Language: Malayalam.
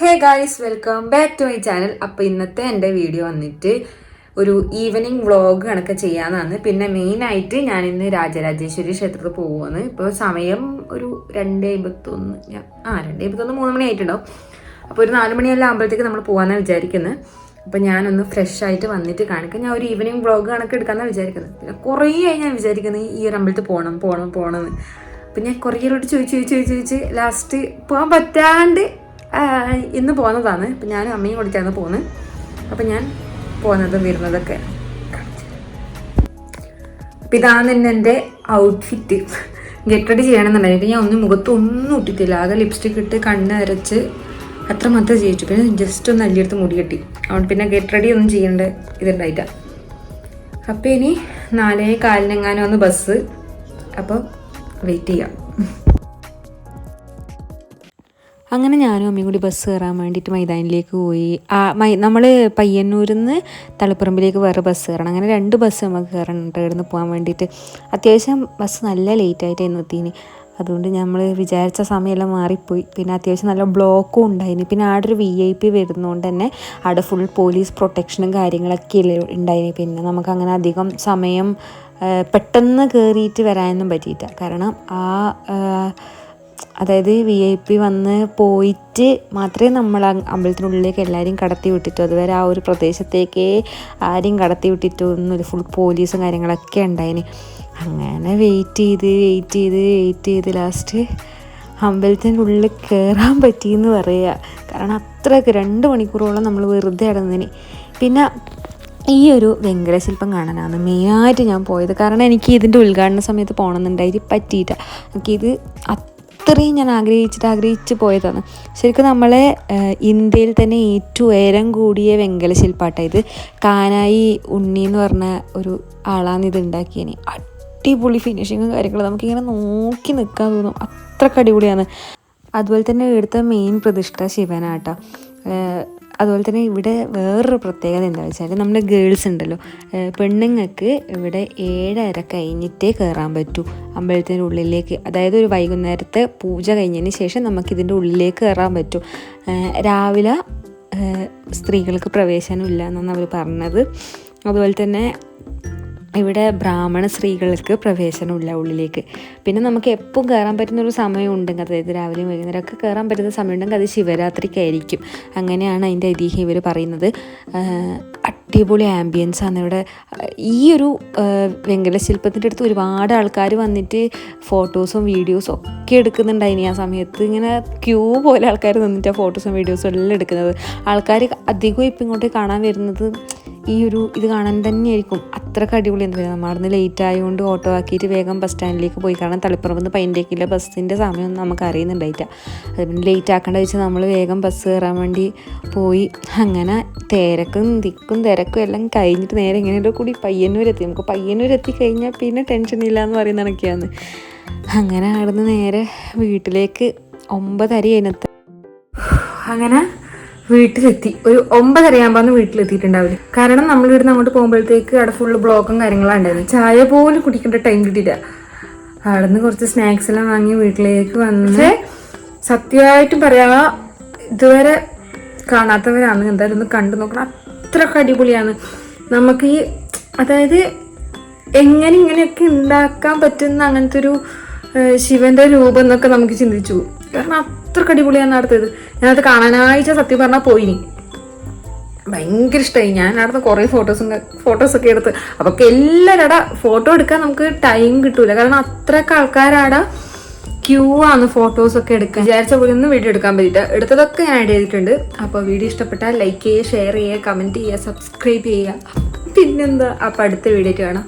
Hey guys welcome back to my channel അപ്പോൾ ഇന്നത്തെ എന്റെ വീഡിയോ വന്നിട്ട് ഒരു ഈവനിങ് വ്ളോഗ് കണക്ക് ചെയ്യാന്നാണ്. പിന്നെ മെയിനായിട്ട് ഞാൻ ഇന്ന് രാജരാജേശ്വരി ക്ഷേത്രത്തിൽ പോവുകയാണ് ഇപ്പോൾ സമയം ഒരു രണ്ട് അമ്പത്തൊന്ന് ഞാൻ ആ രണ്ട് അമ്പത്തൊന്ന് മൂന്ന് മണി ആയിട്ടുണ്ടാവും. അപ്പോൾ ഒരു നാല് മണിയെല്ലാം ആകുമ്പോഴത്തേക്ക് നമ്മൾ പോകാമെന്നാണ് വിചാരിക്കുന്നത് അപ്പോൾ ഞാനൊന്ന് ഫ്രഷ് ആയിട്ട് വന്നിട്ട് കാണിക്കാം. ഞാൻ ഒരു ഈവനിങ് വ്ളോഗ് കണക്ക് എടുക്കാമെന്നാണ് വിചാരിക്കുന്നത് പിന്നെ കുറേ ആയി ഞാൻ വിചാരിക്കുന്നത് ഈ ഒരു അമ്പലത്തിൽ പോകണം പോകണം പോകണമെന്ന് അപ്പം ഞാൻ കുറേ ചോദിച്ച് ചോദിച്ച് ചോദിച്ച് ചോദിച്ച് ലാസ്റ്റ് പോകാൻ പറ്റാണ്ട് ഇന്ന് പോകുന്നതാണ് അപ്പം ഞാനും അമ്മയും കൂടിയിട്ടാണ് പോകുന്നത് അപ്പം ഞാൻ പോകുന്നതും വരുന്നതൊക്കെ അപ്പം ഇതാണ് എന്റെ ഔട്ട്ഫിറ്റ് ഗെറ്റ് റെഡി ചെയ്യണമെന്നുണ്ടായിരുന്നു. ഞാൻ ഒന്നും മുഖത്ത് ഒന്നും ഇട്ടിട്ടില്ല. ആകെ ലിപ്സ്റ്റിക് ഇട്ട് കണ്ണ് അരച്ച് അത്ര മാത്രമേ ചെയ്യിച്ചു പിന്നെ ജസ്റ്റ് ഒന്ന് അല്ലിയെടുത്ത് മുടി കെട്ടി. അതുകൊണ്ട് പിന്നെ ഗെറ്റ് റെഡി ഒന്നും ചെയ്യേണ്ട ഇതുണ്ടായിട്ട. അപ്പം ഇനി നാലേ കാലിനെങ്ങാനും ഒന്ന് ബസ് അപ്പോൾ വെയിറ്റ് ചെയ്യാം. അങ്ങനെ ഞാനും അമ്മയും കൂടി ബസ് കയറാൻ വേണ്ടിയിട്ട് മൈതാനിലേക്ക് പോയി. നമ്മൾ പയ്യന്നൂരിൽ നിന്ന് തളിപ്പറമ്പിലേക്ക് വേറെ ബസ് കയറണം. അങ്ങനെ രണ്ട് ബസ് നമുക്ക് കയറണം ഇവിടുന്ന് പോകാൻ വേണ്ടിയിട്ട്. അത്യാവശ്യം ബസ് നല്ല ലേറ്റ് ആയിട്ടായിരുന്നു എത്തിന് അതുകൊണ്ട് നമ്മൾ വിചാരിച്ച സമയമെല്ലാം മാറിപ്പോയി. പിന്നെ അത്യാവശ്യം നല്ല ബ്ലോക്കും ഉണ്ടായിന്. പിന്നെ ആടെ ഒരു വി ഐ പി വരുന്നതുകൊണ്ട് തന്നെ അവിടെ ഫുൾ പോലീസ് പ്രൊട്ടക്ഷനും കാര്യങ്ങളൊക്കെ ഉണ്ടായിന്. പിന്നെ നമുക്ക് അങ്ങനെ അധികം സമയം പെട്ടെന്ന് കയറിയിട്ട് വരാനൊന്നും പറ്റിയിട്ടില്ല കാരണം ആ, അതായത് വി ഐ പി വന്ന് പോയിട്ട് മാത്രമേ നമ്മൾ അമ്പലത്തിനുള്ളിലേക്ക് എല്ലാവരെയും കടത്തി വിട്ടിട്ടു. അതുവരെ ആ ഒരു പ്രദേശത്തേക്കേ ആരെയും കടത്തി വിട്ടിട്ടു ഒന്നുമില്ല ഫുൾ പോലീസും കാര്യങ്ങളൊക്കെ ഉണ്ടായിന്. അങ്ങനെ വെയിറ്റ് ചെയ്ത് വെയിറ്റ് ചെയ്ത് വെയിറ്റ് ചെയ്ത് ലാസ്റ്റ് അമ്പലത്തിന്റെ ഉള്ളിൽ കയറാൻ പറ്റിയെന്ന് പറയുക കാരണം അത്രയൊക്കെ രണ്ട് മണിക്കൂറോളം നമ്മൾ വെറുതെ അടന്നതിന് പിന്നെ ഈ ഒരു വെങ്കടശില്പം കാണാനാണ് മെയിനായിട്ട് ഞാൻ പോയത്. കാരണം എനിക്ക് ഇതിന്റെ ഉദ്ഘാടന സമയത്ത് പോകണമെന്നുണ്ടായി. പറ്റിയിട്ട എനിക്കിത് അത്രയും ഞാൻ ആഗ്രഹിച്ചിട്ട് ആഗ്രഹിച്ച് പോയതാണ്. ശരിക്കും നമ്മളെ ഇന്ത്യയിൽ തന്നെ ഏറ്റവും ഉയരം കൂടിയ വെങ്കല ശില്പാട്ട ഇത്. കാനായി ഉണ്ണി എന്ന് പറഞ്ഞ ഒരു ആളാണ് ഇത് ഉണ്ടാക്കിയതിന് അടിപൊളി ഫിനിഷിങ്ങും കാര്യങ്ങളും. നമുക്കിങ്ങനെ നോക്കി നിൽക്കാൻ തോന്നും. അത്രയ്ക്ക് അടിപൊളിയാണ്. അതുപോലെ തന്നെ ഇവിടുത്തെ മെയിൻ പ്രതിഷ്ഠ ശിവനാട്ടോ. അതുപോലെ തന്നെ ഇവിടെ വേറൊരു പ്രത്യേകത എന്താ വെച്ചാൽ നമ്മുടെ ഗേൾസ് ഉണ്ടല്ലോ. പെണ്ണുങ്ങൾക്ക് ഇവിടെ ഏഴര കഴിഞ്ഞിട്ടേ കയറാൻ പറ്റൂ. അമ്പലത്തിന്റെ ഉള്ളിലേക്ക് അതായത് ഒരു വൈകുന്നേരത്തെ പൂജ കഴിഞ്ഞതിന് ശേഷം നമുക്ക് ഇതിന്റെ ഉള്ളിലേക്ക് കയറാൻ പറ്റൂ. രാവിലെ സ്ത്രീകൾക്ക് പ്രവേശനമില്ല എന്നാണ് അവർ പറഞ്ഞത്. അതുപോലെ തന്നെ ഇവിടെ ബ്രാഹ്മണ സ്ത്രീകൾക്ക് പ്രവേശനമില്ല ഉള്ളിലേക്ക്. പിന്നെ നമുക്ക് എപ്പോൾ കയറാൻ പറ്റുന്ന ഒരു സമയം ഉണ്ടെങ്കിൽ അതായത് രാവിലെയും വൈകുന്നേരം ഒക്കെ കയറാൻ പറ്റുന്ന സമയം ഉണ്ടെങ്കിൽ അത് ശിവരാത്രിക്കായിരിക്കും. അങ്ങനെയാണ് അതിന്റെ ഐതിഹ്യം ഇവർ പറയുന്നത്. അടിപൊളി ആംബിയൻസ് ആണ്. ഇവിടെ ഈ ഒരു ആഹ് വെങ്കല ശില്പത്തിന്റെ അടുത്ത് ഒരുപാട് ആൾക്കാർ വന്നിട്ട് ഫോട്ടോസും വീഡിയോസും ഒക്കെ എടുക്കുന്നുണ്ടായിനി. ആ സമയത്ത് ഇങ്ങനെ ക്യൂ പോലെ ആൾക്കാർ നിന്നിട്ട് ഫോട്ടോസും വീഡിയോസും എല്ലാം എടുക്കുന്നത്. ആൾക്കാർ അധികവും ഇപ്പം ഇങ്ങോട്ട് കാണാൻ വരുന്നത് ഈ ഒരു ഇത് കാണാൻ തന്നെയായിരിക്കും. അത്രയ്ക്ക് അടിപൊളി എന്ന് പറയുക നമ്മൾ അവിടുന്ന് ലേറ്റ് ആയതുകൊണ്ട് ഓട്ടോ ആക്കിയിട്ട് വേഗം ബസ് സ്റ്റാൻഡിലേക്ക് പോയി. കാരണം തളിപ്പുറമ്പ് പൈന്റേക്കില്ല ബസ്സിന്റെ സമയമൊന്നും നമുക്ക് അറിയുന്നുണ്ടായില്ല. അത് പിന്നെ ലേറ്റ് ആക്കേണ്ട വെച്ചാൽ നമ്മൾ വേഗം ബസ് കയറാൻ വേണ്ടി പോയി. അങ്ങനെ തിരക്കും തിക്കും തിരക്കും എല്ലാം കഴിഞ്ഞിട്ട് നേരെ എങ്ങനെയോ കൂടി പയ്യന്നൂരെത്തി. നമുക്ക് പയ്യന്നൂരെത്തി കഴിഞ്ഞാൽ പിന്നെ ടെൻഷൻ ഇല്ല എന്ന് പറയുന്ന കണക്കെയാണ്. അങ്ങനെ അവിടുന്ന് നേരെ വീട്ടിലേക്ക് ഒമ്പതരി അതിനകത്ത് അങ്ങനെ വീട്ടിലെത്തി. ഒരു ഒമ്പതരയാകുമ്പോൾ അന്ന് വീട്ടിലെത്തിയിട്ടുണ്ടാവില്ല കാരണം നമ്മൾ ഇവിടുന്ന് അങ്ങോട്ട് പോകുമ്പോഴത്തേക്ക് അവിടെ ഫുള്ള് ബ്ലോക്കും കാര്യങ്ങളും ഉണ്ടായിരുന്നു ചായ പോലും കുടിക്കേണ്ട ടൈം കിട്ടിയില്ല. അവിടെ നിന്ന് കുറച്ച് സ്നാക്സ് എല്ലാം വാങ്ങി വീട്ടിലേക്ക് വന്ന് സത്യമായിട്ടും പറയാ ഇതുവരെ കാണാത്തവരാണ്. എന്തായാലും ഒന്ന് കണ്ടു നോക്കണം. അത്രയ്ക്ക് അടിപൊളിയാണ്. നമുക്ക് ഈ അതായത് എങ്ങനെ ഇങ്ങനെയൊക്കെ ഉണ്ടാക്കാൻ പറ്റുന്ന അങ്ങനത്തെ ഒരു ശിവന്റെ രൂപം എന്നൊക്കെ നമുക്ക് ചിന്തിച്ചു. കാരണം അത്രയ്ക്ക് അടിപൊളിയാണ് ഞാൻ അത് കാണാനായിട്ട് സത്യം പറഞ്ഞാൽ പോയിനി. ഭയങ്കര ഇഷ്ടമായി ഞാൻ അവിടുന്ന് കുറേ ഫോട്ടോസും ഫോട്ടോസൊക്കെ എടുത്ത്. അപ്പോൾ എല്ലാവരും ഫോട്ടോ എടുക്കാൻ നമുക്ക് ടൈം കിട്ടൂല. കാരണം അത്രയൊക്കെ ആൾക്കാരവിടെ ക്യൂ ആണ് ഫോട്ടോസ് ഒക്കെ എടുക്കാൻ. വിചാരിച്ച പോലെ ഒന്നും വീഡിയോ എടുക്കാൻ പറ്റില്ല എടുത്തതൊക്കെ ഞാൻ ആഡ് ചെയ്തിട്ടുണ്ട്. അപ്പോൾ വീഡിയോ ഇഷ്ടപ്പെട്ടാൽ ലൈക്ക് ചെയ്യുക ഷെയർ ചെയ്യുക കമന്റ് ചെയ്യുക സബ്സ്ക്രൈബ് ചെയ്യുക. പിന്നെന്താ? അപ്പോൾ അടുത്ത വീഡിയോ കാണാം.